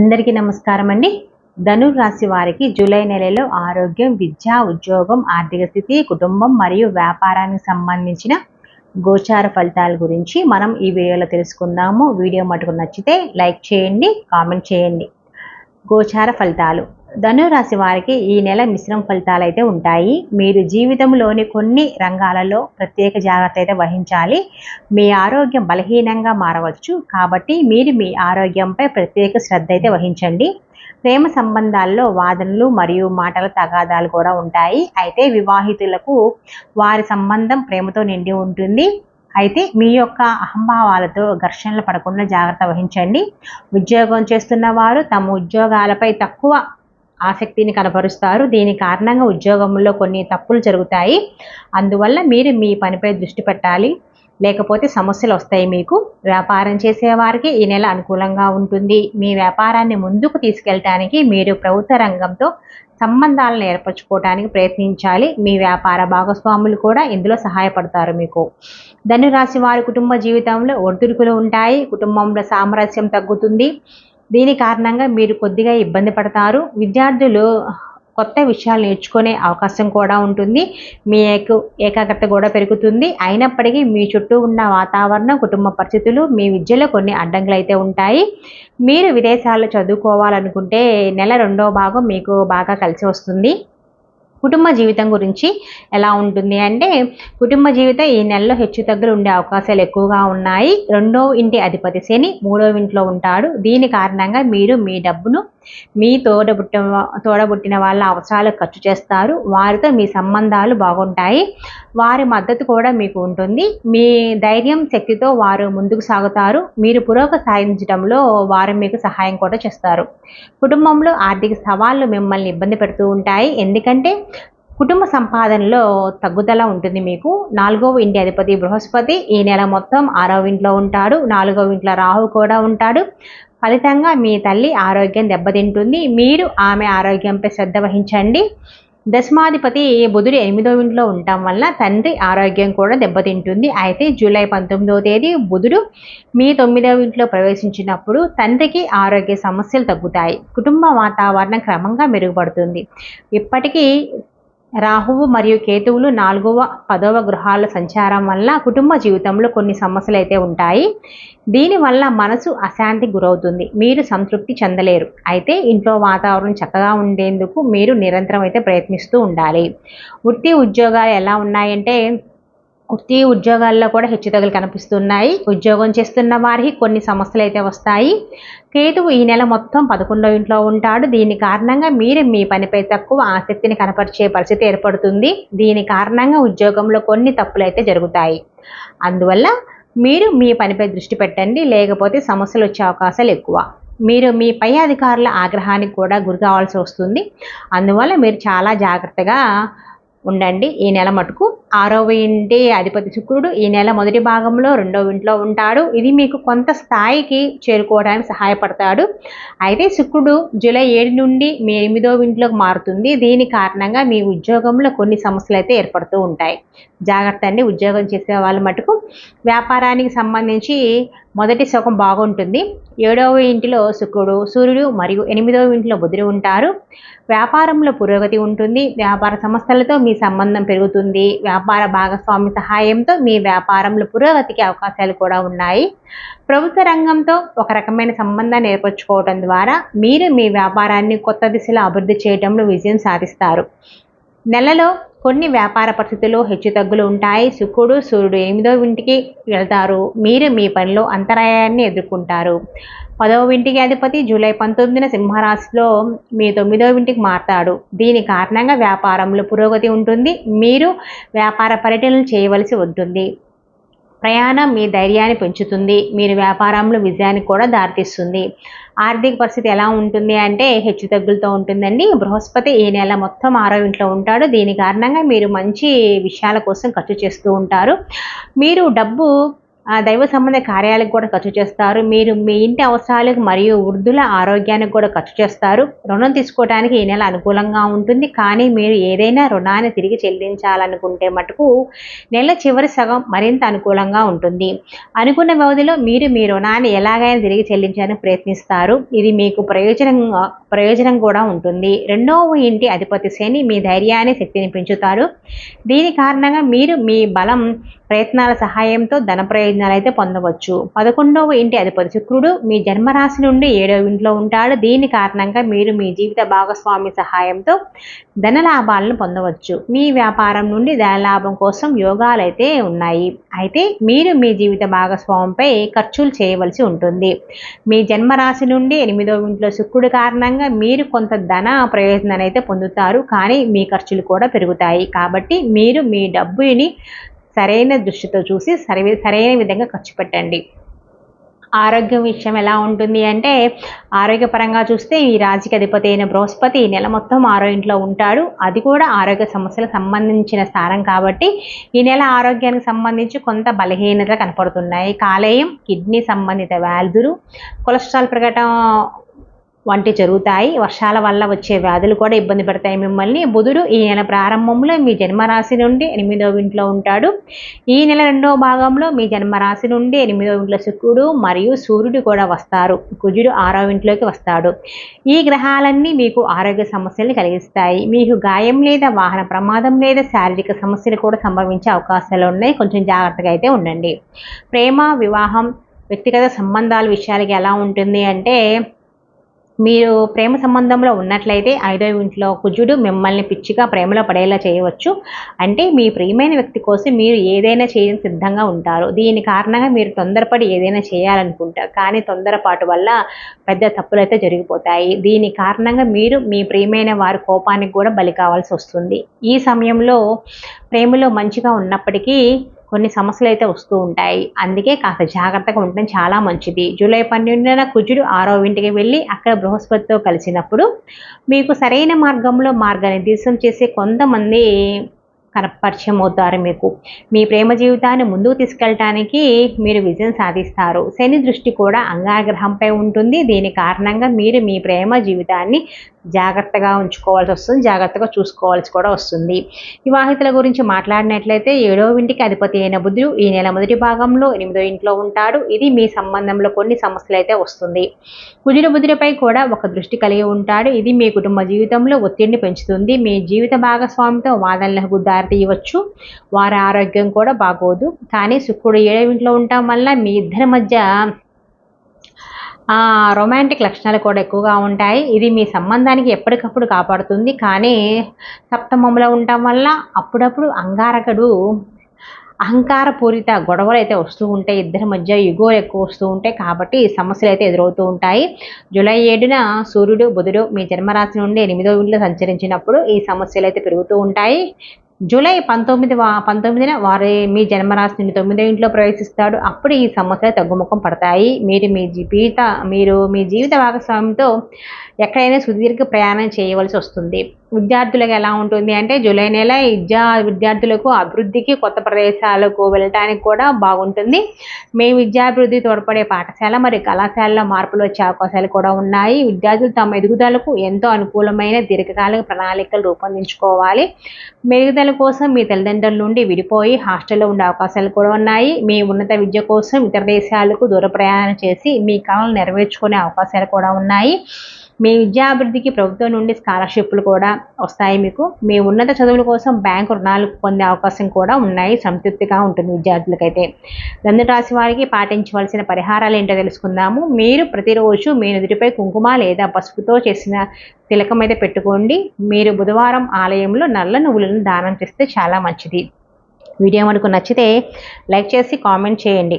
అందరికీ నమస్కారం అండి. ధను రాశి వారికి జూలై నెలలో ఆరోగ్యం విద్య ఉద్యోగం ఆర్థిక స్థితి కుటుంబం మరియు వ్యాపారానికి సంబంధించిన గోచార ఫలితాల గురించి మనం ఈ వీడియోలో తెలుసుకుందాము. వీడియో మటుకు నచ్చితే లైక్ చేయండి కామెంట్ చేయండి. గోచార ఫలితాలు. ధనురాశి వారికి ఈ నెల మిశ్రమ ఫలితాలు అయితే ఉంటాయి. మీరు జీవితంలోని కొన్ని రంగాలలో ప్రత్యేక జాగ్రత్త అయితే వహించాలి. మీ ఆరోగ్యం బలహీనంగా మారవచ్చు. కాబట్టి మీరు మీ ఆరోగ్యంపై ప్రత్యేక శ్రద్ధ అయితే వహించండి. ప్రేమ సంబంధాల్లో వాదనలు మరియు మాటల తగాదాలు కూడా ఉంటాయి. అయితే వివాహితులకు వారి సంబంధం ప్రేమతో నిండి ఉంటుంది. అయితే మీ యొక్క అహంభావాలతో ఘర్షణలు పడకుండా జాగ్రత్త వహించండి. ఉద్యోగం చేస్తున్న వారు తమ ఉద్యోగాలపై తక్కువ ఆసక్తిని కనపరుస్తారు. దీని కారణంగా ఉద్యోగంలో కొన్ని తప్పులు జరుగుతాయి. అందువల్ల మీరు మీ పనిపై దృష్టి పెట్టాలి. లేకపోతే సమస్యలు వస్తాయి మీకు. వ్యాపారం చేసేవారికి ఈ నెల అనుకూలంగా ఉంటుంది. మీ వ్యాపారాన్ని ముందుకు తీసుకెళ్ళటానికి మీరు ప్రభుత్వ రంగంతో సంబంధాలను ఏర్పరచుకోవడానికి ప్రయత్నించాలి. మీ వ్యాపార భాగస్వాములు కూడా ఇందులో సహాయపడతారు మీకు. ధనురాశి వారి కుటుంబ జీవితంలో ఒడిదుడుకులు ఉంటాయి. కుటుంబంలో సామరస్యం తగ్గుతుంది. దీని కారణంగా మీరు కొద్దిగా ఇబ్బంది పడతారు. విద్యార్థులు కొత్త విషయాలు నేర్చుకునే అవకాశం కూడా ఉంటుంది. మీ ఏకాగ్రత కూడా పెరుగుతుంది. అయినప్పటికీ మీ చుట్టూ ఉన్న వాతావరణం కుటుంబ పరిస్థితులు మీ విద్యలో కొన్ని అడ్డంకులు అయితే ఉంటాయి. మీరు విదేశాల్లో చదువుకోవాలనుకుంటే నెల రెండో భాగం మీకు బాగా కలిసి వస్తుంది. కుటుంబ జీవితం గురించి ఎలా ఉంటుంది అంటే కుటుంబ జీవితం ఈ నెలలో హెచ్చు తగ్గులు ఉండే అవకాశాలు ఎక్కువగా ఉన్నాయి. రెండో ఇంటి అధిపతి శని మూడో ఇంట్లో ఉంటాడు. దీని కారణంగా మీరు మీ డబ్బును మీ తోడబుట్ట తోడబుట్టిన వాళ్ళ అవసరాలు ఖర్చు చేస్తారు. వారితో మీ సంబంధాలు బాగుంటాయి. వారి మద్దతు కూడా మీకు ఉంటుంది. మీ ధైర్యం శక్తితో వారు ముందుకు సాగుతారు. మీరు పురోగతి సాధించడంలో వారు మీకు సహాయం కూడా చేస్తారు. కుటుంబంలో ఆర్థిక సవాళ్ళు మిమ్మల్ని ఇబ్బంది పెడుతూ ఉంటాయి. ఎందుకంటే కుటుంబ సంపాదనలో తగ్గుదల ఉంటుంది మీకు. నాలుగవ ఇంటి అధిపతి బృహస్పతి ఈ నెల మొత్తం ఆరవ ఇంట్లో ఉంటాడు. నాలుగవ ఇంట్లో రాహు కూడా ఉంటాడు. ఫలితంగా మీ తల్లి ఆరోగ్యం దెబ్బతింటుంది. మీరు ఆమె ఆరోగ్యంపై శ్రద్ధ వహించండి. దశమాధిపతి బుధుడు ఎనిమిదో ఇంట్లో ఉండటం వల్ల తండ్రి ఆరోగ్యం కూడా దెబ్బతింటుంది. అయితే జూలై పంతొమ్మిదవ తేదీ బుధుడు మీ తొమ్మిదవ ఇంట్లో ప్రవేశించినప్పుడు తండ్రికి ఆరోగ్య సమస్యలు తగ్గుతాయి. కుటుంబ వాతావరణం క్రమంగా మెరుగుపడుతుంది. ఇప్పటికీ రాహువు మరియు కేతువులు నాలుగవ పదవ గృహాల సంచారం వల్ల కుటుంబ జీవితంలో కొన్ని సమస్యలు అయితే ఉంటాయి దీనివల్ల మనసు అశాంతి గురవుతుంది. మీరు సంతృప్తి చెందలేరు. అయితే ఇంట్లో వాతావరణం చక్కగా ఉండేందుకు మీరు నిరంతరం అయితే ప్రయత్నిస్తూ ఉండాలి. వృత్తి ఉద్యోగాలు ఎలా ఉన్నాయంటే వృత్తి ఉద్యోగాల్లో కూడా హెచ్చుతగ్గులు కనిపిస్తున్నాయి. ఉద్యోగం చేస్తున్న వారికి కొన్ని సమస్యలు అయితే వస్తాయి. కేతువు ఈ నెల మొత్తం పదకొండో ఇంట్లో ఉంటాడు. దీని కారణంగా మీరు మీ పనిపై తక్కువ ఆసక్తిని కనపరిచే పరిస్థితి ఏర్పడుతుంది. దీని కారణంగా ఉద్యోగంలో కొన్ని తప్పులు అయితే జరుగుతాయి. అందువల్ల మీరు మీ పనిపై దృష్టి పెట్టండి. లేకపోతే సమస్యలు వచ్చే అవకాశాలు ఎక్కువ. మీరు మీ పై అధికారుల ఆగ్రహానికి కూడా గురి కావాల్సి వస్తుంది. అందువల్ల మీరు చాలా జాగ్రత్తగా ఉండండి. ఈ నెల మటుకు ఆరవ ఇంటి అధిపతి శుక్రుడు ఈ నెల మొదటి భాగంలో రెండవ ఇంట్లో ఉంటాడు. ఇది మీకు కొంత స్థాయికి చేరుకోవడానికి సహాయపడతాడు. అయితే శుక్రుడు జూలై ఏడు నుండి మీ ఎనిమిదవ ఇంట్లోకి మారుతుంది. దీని కారణంగా మీ ఉద్యోగంలో కొన్ని సమస్యలు అయితే ఏర్పడుతూ ఉంటాయి. జాగ్రత్త అండి ఉద్యోగం చేసే వాళ్ళ మటుకు. వ్యాపారానికి సంబంధించి మొదటి సుఖం బాగుంటుంది. ఏడవ ఇంటిలో శుక్రుడు సూర్యుడు మరియు ఎనిమిదవ ఇంటిలో బుధుడు ఉంటారు. వ్యాపారంలో పురోగతి ఉంటుంది. వ్యాపార సంస్థలతో మీ సంబంధం పెరుగుతుంది. వ్యాపార వ్యాపార భాగస్వామి సహాయంతో మీ వ్యాపారంలో పురోగతికి అవకాశాలు కూడా ఉన్నాయి. ప్రభుత్వ రంగంతో ఒక రకమైన సంబంధాన్ని ఏర్పరచుకోవడం ద్వారా మీరు మీ వ్యాపారాన్ని కొత్త దిశలో అభివృద్ధి చేయడంలో విజయం సాధిస్తారు. నెలలో కొన్ని వ్యాపార పరిస్థితుల్లో హెచ్చుతగ్గులు ఉంటాయి. శుక్రుడు సూర్యుడు ఎనిమిదో ఇంటికి వెళ్తారు. మీరు మీ పనిలో అంతరాయాన్ని ఎదుర్కొంటారు. పదవ ఇంటికి అధిపతి జూలై పంతొమ్మిదిన సింహరాశిలో మీ తొమ్మిదవ ఇంటికి మారతాడు. దీని కారణంగా వ్యాపారంలో పురోగతి ఉంటుంది. మీరు వ్యాపార పర్యటనలు చేయవలసి ఉంటుంది. ప్రయాణం మీ ధైర్యాన్ని పెంచుతుంది. మీరు వ్యాపారంలో విజయానికి కూడా దారితీస్తుంది. ఆర్థిక పరిస్థితి ఎలా ఉంటుంది అంటే హెచ్చు తగ్గులతో ఉంటుందండి. బృహస్పతి ఈ నెల మొత్తం ఆరో ఇంట్లో ఉంటాడు. దీని కారణంగా మీరు మంచి విషయాల కోసం ఖర్చు చేస్తూ ఉంటారు. మీరు డబ్బు దైవ సంబంధ కార్యాలకు కూడా ఖర్చు చేస్తారు. మీరు మీ ఇంటి అవసరాలకు మరియు వృద్ధుల ఆరోగ్యానికి కూడా ఖర్చు చేస్తారు. రుణం తీసుకోవడానికి ఈ నెల అనుకూలంగా ఉంటుంది. కానీ మీరు ఏదైనా రుణాన్ని తిరిగి చెల్లించాలనుకుంటే మటుకు నెల చివరి సగం మరింత అనుకూలంగా ఉంటుంది. అనుకున్న వ్యవధిలో మీరు మీ రుణాన్ని ఎలాగైనా తిరిగి చెల్లించడానికి ప్రయత్నిస్తారు. ఇది మీకు ప్రయోజనం ప్రయోజనం కూడా ఉంటుంది. రెండవ ఇంటి అధిపతి శని మీ ధైర్యాన్ని శక్తిని పెంచుతారు. దీని కారణంగా మీరు మీ బలం ప్రయత్నాల సహాయంతో ధన ప్రయోజనం అయితే పొందవచ్చు. పదకొండవ ఇంటి అధిపతి శుక్రుడు మీ జన్మరాశి నుండి ఏడవ ఇంట్లో ఉంటాడు. దీని కారణంగా మీరు మీ జీవిత భాగస్వామి సహాయంతో ధన లాభాలను పొందవచ్చు. మీ వ్యాపారం నుండి ధన లాభం కోసం యోగాలు అయితే ఉన్నాయి. అయితే మీరు మీ జీవిత భాగస్వామిపై ఖర్చులు చేయవలసి ఉంటుంది. మీ జన్మరాశి నుండి ఎనిమిదవ ఇంట్లో శుక్రుడు కారణంగా మీరు కొంత ధన ప్రయోజనాన్ని అయితే పొందుతారు. కానీ మీ ఖర్చులు కూడా పెరుగుతాయి. కాబట్టి మీరు మీ డబ్బుని సరైన దృష్టితో చూసి సరి సరైన విధంగా ఖర్చు పెట్టండి. ఆరోగ్యం విషయం ఎలా ఉంటుంది అంటే ఆరోగ్యపరంగా చూస్తే ఈ రాజకీయ అధిపతి అయిన బృహస్పతి నెల మొత్తం ఆరో ఇంట్లో ఉంటాడు. అది కూడా ఆరోగ్య సమస్యలకు సంబంధించిన స్థానం కాబట్టి ఈ నెల ఆరోగ్యానికి సంబంధించి కొంత బలహీనత కనపడుతున్నాయి. కాలేయం కిడ్నీ సంబంధిత వ్యాధులు కొలెస్ట్రాల్ పెరగటం వంటి జరుగుతాయి. వర్షాల వల్ల వచ్చే వ్యాధులు కూడా ఇబ్బంది పెడతాయి మిమ్మల్ని. బుధుడు ఈ నెల ప్రారంభంలో మీ జన్మరాశి నుండి ఎనిమిదవ ఇంట్లో ఉంటాడు. ఈ నెల రెండవ భాగంలో మీ జన్మరాశి నుండి ఎనిమిదవ ఇంట్లో శుక్రుడు మరియు సూర్యుడు కూడా వస్తారు. కుజుడు ఆరవ ఇంట్లోకి వస్తాడు. ఈ గ్రహాలన్నీ మీకు ఆరోగ్య సమస్యల్ని కలిగిస్తాయి. మీకు గాయం లేదా వాహన ప్రమాదం లేదా శారీరక సమస్యలు కూడా సంభవించే అవకాశాలు ఉన్నాయి. కొంచెం జాగ్రత్తగా అయితే ఉండండి. ప్రేమ వివాహం వ్యక్తిగత సంబంధాల విషయాలకి ఎలా ఉంటుంది అంటే మీరు ప్రేమ సంబంధంలో ఉన్నట్లయితే ఐదో ఇంట్లో కుజుడు మిమ్మల్ని పిచ్చిగా ప్రేమలో పడేలా చేయవచ్చు. అంటే మీ ప్రియమైన వ్యక్తి కోసం మీరు ఏదైనా చేయడం సిద్ధంగా ఉంటారు. దీని కారణంగా మీరు తొందరపడి ఏదైనా చేయాలనుకుంటారు. కానీ తొందరపాటు వల్ల పెద్ద తప్పులు అయితే జరిగిపోతాయి. దీని కారణంగా మీరు మీ ప్రియమైన వారి కోపానికి కూడా బలి కావాల్సి వస్తుంది. ఈ సమయంలో ప్రేమలో మంచిగా ఉన్నప్పటికీ కొన్ని సమస్యలు అయితే వస్తూ ఉంటాయి. అందుకే కాస్త జాగ్రత్తగా ఉండడం చాలా మంచిది. జూలై పన్నెండున కుజుడు ఆరో ఇంటికి వెళ్ళి అక్కడ బృహస్పతితో కలిసినప్పుడు మీకు సరైన మార్గంలో మార్గనిర్దేశం చేసే కొంతమంది పరిచయం అవుతారు మీకు. మీ ప్రేమ జీవితాన్ని ముందుకు తీసుకెళ్ళటానికి మీరు విజయం సాధిస్తారు. శని దృష్టి కూడా అంగారగ్రహంపై ఉంటుంది. దీని కారణంగా మీరు మీ ప్రేమ జీవితాన్ని జాగ్రత్తగా ఉంచుకోవాల్సి వస్తుంది జాగ్రత్తగా చూసుకోవాల్సి కూడా వస్తుంది. వివాహితుల గురించి మాట్లాడినట్లయితే ఏడవ ఇంటికి అధిపతి అయిన బుద్ధుడు ఈ నెల మొదటి భాగంలో ఎనిమిదో ఇంట్లో ఉంటాడు. ఇది మీ సంబంధంలో కొన్ని సమస్యలు అయితే వస్తుంది. కుజుడు బుధుడిపై కూడా ఒక దృష్టి కలిగి ఉంటాడు. ఇది మీ కుటుంబ జీవితంలో ఒత్తిడిని పెంచుతుంది. మీ జీవిత భాగస్వామితో వాదనలకు దారితీయవచ్చు వారి ఆరోగ్యం కూడా బాగోదు. కానీ శుక్రుడు ఏడవ ఇంట్లో ఉండటం వల్ల మీ ఇద్దరి మధ్య రొమాంటిక్ లక్షణాలు కూడా ఎక్కువగా ఉంటాయి. ఇది మీ సంబంధానికి ఎప్పటికప్పుడు కాపాడుతుంది. కానీ సప్తమంలో ఉండటం వల్ల అప్పుడప్పుడు అంగారకుడు అహంకారపూరిత గొడవలు అయితే వస్తూ ఉంటాయి. ఇద్దరి మధ్య యుగోలు ఎక్కువ వస్తూ ఉంటాయి. కాబట్టి సమస్యలు అయితే ఎదురవుతూ ఉంటాయి. జూలై ఏడున సూర్యుడు బుధుడు మీ జన్మరాశి నుండి ఎనిమిదో ఇంట్లో సంచరించినప్పుడు ఈ సమస్యలు అయితే పెరుగుతూ ఉంటాయి. జూలై పంతొమ్మిది పంతొమ్మిదిన వారి మీ జన్మరాశి నుండి తొమ్మిదో ఇంట్లో ప్రవేశిస్తాడు. అప్పుడు ఈ సమస్యలు తగ్గుముఖం పడతాయి. మీరు మీ జీవిత మీరు మీ జీవిత భాగస్వామితో ఎక్కడైనా సుదీర్ఘ ప్రయాణం చేయవలసి వస్తుంది. విద్యార్థులకు ఎలా ఉంటుంది అంటే జూలై నెల విద్యా విద్యార్థులకు అభివృద్ధికి కొత్త ప్రదేశాలకు వెళ్ళటానికి కూడా బాగుంటుంది. మే విద్యాభివృద్ధి తోడ్పడే పాఠశాల మరియు కళాశాలలో మార్పులు వచ్చే అవకాశాలు కూడా ఉన్నాయి. విద్యార్థులు తమ ఎదుగుదలకు ఎంతో అనుకూలమైన దీర్ఘకాలిక ప్రణాళికలు రూపొందించుకోవాలి. మెరుగుదల కోసం మీ తల్లిదండ్రుల నుండి విడిపోయి హాస్టల్లో ఉండే అవకాశాలు కూడా ఉన్నాయి. మీ ఉన్నత విద్య కోసం ఇతర దేశాలకు దూర ప్రయాణం చేసి మీ కళలు నెరవేర్చుకునే అవకాశాలు కూడా ఉన్నాయి. మీ విద్యాభివృద్ధికి ప్రభుత్వం నుండి స్కాలర్షిప్లు కూడా వస్తాయి మీకు. మీ ఉన్నత చదువుల కోసం బ్యాంకు రుణాలు పొందే అవకాశం కూడా ఉన్నాయి. సంతృప్తిగా ఉంటుంది విద్యార్థులకైతే. దండు రాశి వారికి పాటించవలసిన పరిహారాలు ఏంటో తెలుసుకుందాము. మీరు ప్రతిరోజు మీ నుదుటిపై కుంకుమ లేదా పసుపుతో చేసిన తిలకం అయితే పెట్టుకోండి. మీరు బుధవారం ఆలయంలో నల్ల నువ్వులను దానం చేస్తే చాలా మంచిది. వీడియో మనకు నచ్చితే లైక్ చేసి కామెంట్ చేయండి.